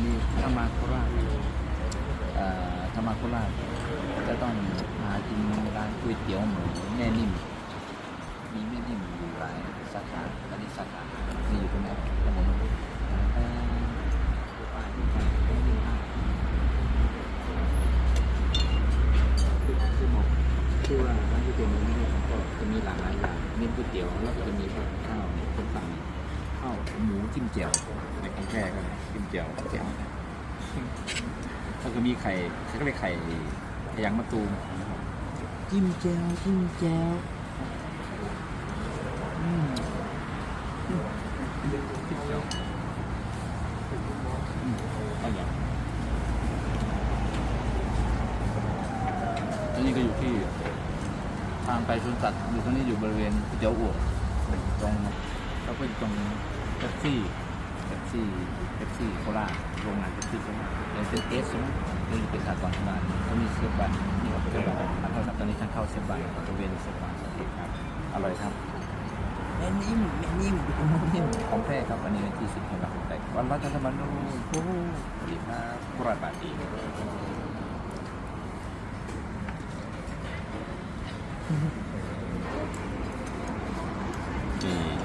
วันนี้ถ้ามาโคราชเอ่อถ้ามาโคราชจะต้องมากินร้านก๋วยเตี๋ยวหมูแม่นิ่ม มีแม่นิ่มอยู่หลายสาขาตอนนี้สาขามีอยู่ตรงไหนถนนถ้าไปแม่นิ่มห้าคือบอกชื่อว่าร้านก๋วยเตี๋ยวหมูแม่นิ่มก็จะมีหลากหลายอย่างมีก๋วยเตี๋ยวแล้วก็จะมีข้าวเนี่ยคนสั่งข้าวหมูจิ้มแจ่ว แพร่ก็มีจิ้มแจ่วแจ่วนะแล้วก็มีไข่เขาก็เรียกไข่ไข่ยางมะตูมนะครับจิ้มแจ่วจิ้มแจ่วอืมจิ้มแจ่วอืมอร่อยอันนี้ก็อยู่ที่ทางไปสวนสัตว์อยู่ตรงนี้อยู่บริเวณก๋วยเตี๋ยวอวกตรงแล้วก็ตรงเอฟซี่ เอฟซี่เอฟซี่โคราชโรงงานเอฟซี่โคราชเดี๋ยวเป็นเอสใช่ไหมนี่เป็นสากลโบราณเขามีเซฟบันนี่ครับเซฟบันทางเข้าตอนนี้ทางเข้าเซฟบันบริเวณเซฟบันครับอร่อยครับแม่นิ่มแม่นิ่มของแท้ครับวันนี้วันที่สิบธันวาคมแต่วันรัฐธรรมนูญโอ้โหสวัสดีครับโคราชบาทดีนี่